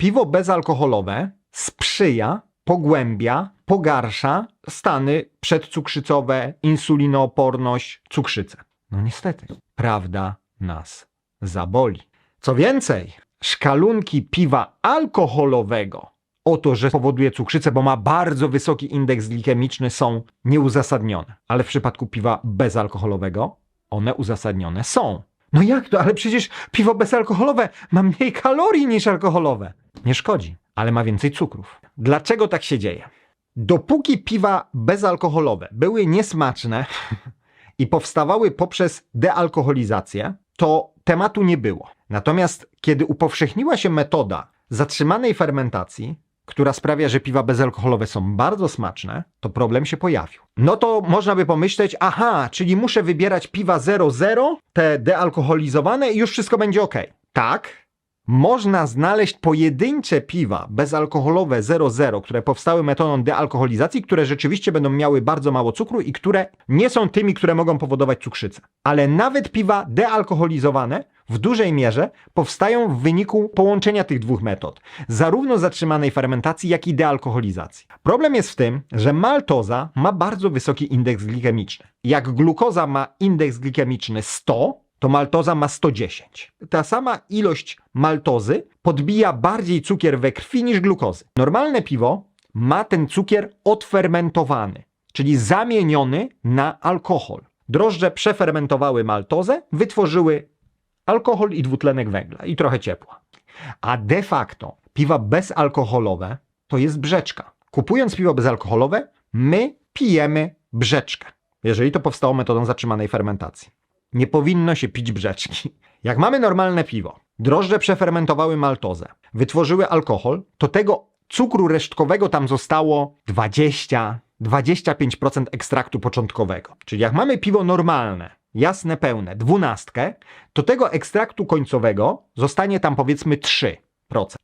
piwo bezalkoholowe sprzyja, pogłębia, pogarsza stany przedcukrzycowe, insulinooporność, cukrzycę. No niestety, prawda nas zaboli. Co więcej, szkalunki piwa alkoholowego o to, że powoduje cukrzycę, bo ma bardzo wysoki indeks glikemiczny, są nieuzasadnione. Ale w przypadku piwa bezalkoholowego one uzasadnione są. No jak to? Ale przecież piwo bezalkoholowe ma mniej kalorii niż alkoholowe. Nie szkodzi, ale ma więcej cukrów. Dlaczego tak się dzieje? Dopóki piwa bezalkoholowe były niesmaczne i powstawały poprzez dealkoholizację, to tematu nie było. Natomiast kiedy upowszechniła się metoda zatrzymanej fermentacji, która sprawia, że piwa bezalkoholowe są bardzo smaczne, to problem się pojawił. No to można by pomyśleć, aha, czyli muszę wybierać piwa 00, te dealkoholizowane i już wszystko będzie ok. Tak, można znaleźć pojedyncze piwa bezalkoholowe 00, które powstały metodą dealkoholizacji, które rzeczywiście będą miały bardzo mało cukru i które nie są tymi, które mogą powodować cukrzycę. Ale nawet piwa dealkoholizowane w dużej mierze powstają w wyniku połączenia tych dwóch metod, zarówno zatrzymanej fermentacji, jak i dealkoholizacji. Problem jest w tym, że maltoza ma bardzo wysoki indeks glikemiczny. Jak glukoza ma indeks glikemiczny 100, to maltoza ma 110. Ta sama ilość maltozy podbija bardziej cukier we krwi niż glukozy. Normalne piwo ma ten cukier odfermentowany, czyli zamieniony na alkohol. Drożdże przefermentowały maltozę, wytworzyły alkohol i dwutlenek węgla i trochę ciepła. A de facto piwa bezalkoholowe to jest brzeczka. Kupując piwo bezalkoholowe, my pijemy brzeczkę, jeżeli to powstało metodą zatrzymanej fermentacji. Nie powinno się pić brzeczki. Jak mamy normalne piwo, drożdże przefermentowały maltozę, wytworzyły alkohol, to tego cukru resztkowego tam zostało 20-25% ekstraktu początkowego. Czyli jak mamy piwo normalne, jasne, pełne, dwunastkę, to tego ekstraktu końcowego zostanie tam powiedzmy 3%.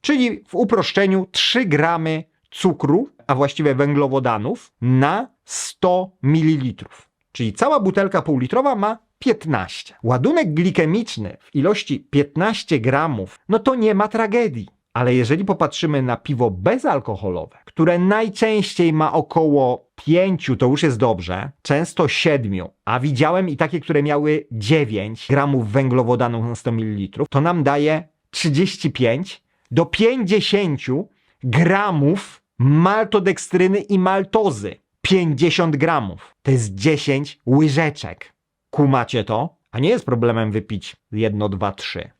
Czyli w uproszczeniu 3 gramy cukru, a właściwie węglowodanów na 100 ml. Czyli cała butelka półlitrowa ma 15. Ładunek glikemiczny w ilości 15 gramów, no to nie ma tragedii. Ale jeżeli popatrzymy na piwo bezalkoholowe, które najczęściej ma około 5, to już jest dobrze, często 7, a widziałem i takie, które miały 9 gramów węglowodanów na 100 ml, to nam daje 35 do 50 gramów maltodekstryny i maltozy. 50 gramów. To jest 10 łyżeczek. Kumacie to? A nie jest problemem wypić jedno, dwa, trzy.